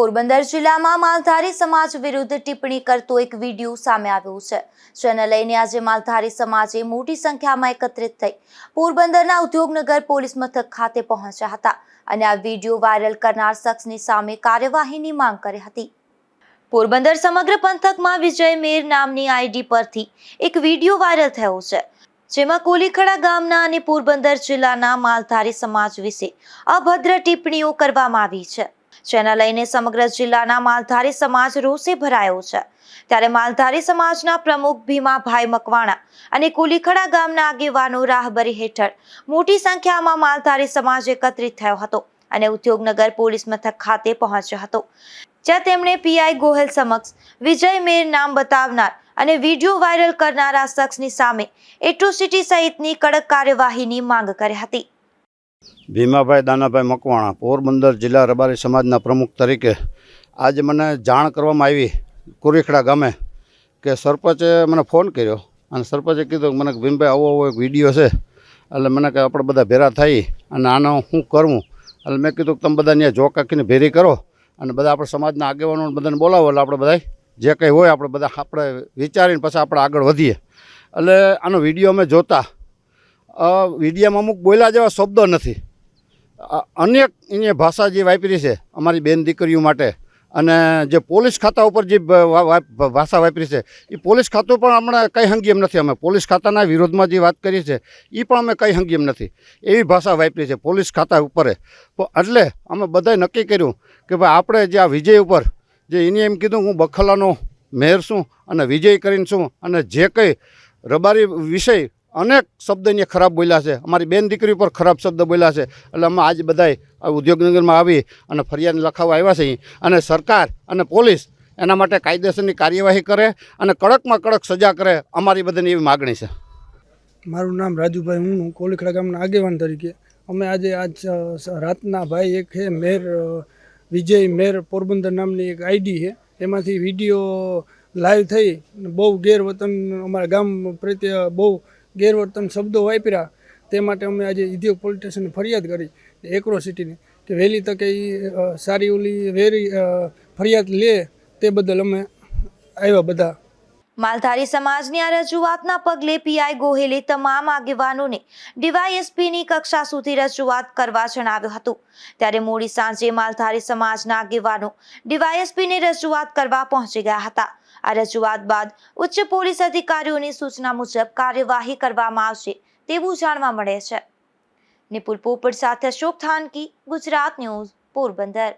પોરબંદર જિલ્લામાં માલધારી સમાજ વિરુદ્ધ ટિપ્પણી કરતો એક વીડિયો સામે આવ્યો છે. જેને લઈને આજે માલધારી સમાજે મોટી સંખ્યામાં એકત્રિત થઈ પોરબંદરના ઉદ્યોગનગર પોલીસ મથક ખાતે પહોંચ્યા હતા અને આ વીડિયો વાયરલ કરનાર શખ્સની સામે કાર્યવાહીની માંગ કરી હતી. પોરબંદર સમગ્ર પંથકમાં વિજય મેર નામની આઈડી પરથી એક વીડિયો વાયરલ થયો છે. જેમાં કોલીખડા ગામના અને પોરબંદર જિલ્લાના માલધારી સમાજ વિશે અભદ્ર ટિપ્પણીઓ કરવામાં આવી છે. જેના લઈને સમગ્ર જિલ્લાના માલધારી સમાજ રોષે ભરાયો છે. ત્યારે માલધારી સમાજના પ્રમુખ ભીમાભાઈ મકવાણા અને કુલીખડા ગામના આગેવાનો રાહબરી હેઠળ મોટી સંખ્યામાં માલધારી સમાજ એકત્રિત થયો હતો અને ઉદ્યોગનગર પોલીસ મથક ખાતે પહોંચ્યો હતો. જ્યાં તેમણે પીઆઈ ગોહેલ સમક્ષ વિજય મેર નામ બતાવનાર અને વીડિયો વાયરલ કરનારા શખ્સની સામે એટ્રોસિટી સહિતની કડક કાર્યવાહીની માંગ કરી હતી. ભીમાભાઈ દાનાભાઈ મકવાણા, પોરબંદર જિલ્લા રબારી સમાજના પ્રમુખ તરીકે આજે મને જાણ કરવામાં આવી કુરીખડા ગામે કે સરપંચે મને ફોન કર્યો અને સરપંચે કીધું મને ભીમભાઈ આવો આવો એક વીડિયો છે, એટલે મને કે આપણે બધા ભેરા થઈ અને આનો શું કરવું? એટલે મેં કીધું કે તમે બધા ત્યાં જોક આખીને ભેરી કરો અને બધા આપણે સમાજના આગેવાનો બધાને બોલાવો, એટલે આપણે બધા જે કંઈ હોય આપણે બધા આપણે વિચારીને પછી આપણે આગળ વધીએ. એટલે આનો વીડિયો અમે જોતા વિડીયામાં અમુક બોલ્યા જેવા શબ્દો નથી. અનેક એની ભાષા જે વાપરી છે અમારી બેન દીકરીઓ માટે અને જે પોલીસ ખાતા ઉપર જે ભાષા વાપરી છે એ પોલીસ ખાતું પણ હમણાં કંઈ હંગી એમ નથી અમે. પોલીસ ખાતાના વિરોધમાં જે વાત કરી છે એ પણ અમે કંઈ હંગી એમ નથી. એવી ભાષા વાપરી છે પોલીસ ખાતા ઉપર. એટલે અમે બધાએ નક્કી કર્યું કે ભાઈ આપણે જે આ વિજય ઉપર જે એને એમ કીધું, હું બખલાનો મેયર છું અને વિજય કરીને છું અને જે કંઈ રબારી વિષય અનેક શબ્દ એને ખરાબ બોલ્યા છે. અમારી બેન દીકરી ઉપર ખરાબ શબ્દ બોલ્યા છે. એટલે અમે આજ બધાય ઉદ્યોગનગરમાં આવી અને ફરિયાદ લખાવવા આવ્યા છે અને સરકાર અને પોલીસ એના માટે કાયદેસરની કાર્યવાહી કરે અને કડકમાં કડક સજા કરે અમારી બધાની એવી માગણી છે. મારું નામ રાજુભાઈ હું કોલીખડા ગામના આગેવાન તરીકે. અમે આજે આજ રાતના ભાઈ એક છે મેર વિજય મેર પોરબંદર નામની એક આઈડી છે એમાંથી વીડિયો લાઈવ થઈ બહુ ગેરવતન અમારા ગામ પ્રત્યે બહુ ગેરવર્તન શબ્દો વાપર્યા, તે માટે અમે આજે ઉદ્યોગ પોલીસ ફરિયાદ કરી એક્રો સિટીની કે વહેલી તકે એ સારી ઓલી વેરી ફરિયાદ લે તે બદલ અમે આવ્યા બધા. માલધારી સમાજની આ રજૂઆતના પગલે પીઆઈ ગોહિલે તમામ આગેવાનોને ડીવાયએસપીની કક્ષા સુધી રજૂઆત કરવા જણાવ્યું હતું. ત્યારે મોડી સાંજે માલધારી સમાજના આગેવાનો ડીવાયએસપીને રજૂઆત કરવા પહોંચી ગયા હતા. આ રજૂઆત બાદ ઉચ્ચ પોલીસ અધિકારીઓની સૂચના મુજબ કાર્યવાહી કરવામાં આવશે તેવું જાણવા મળે છે. નિપુલ પોપટ સાથે અશોક થાનકી, ગુજરાત ન્યૂઝ પોરબંદર.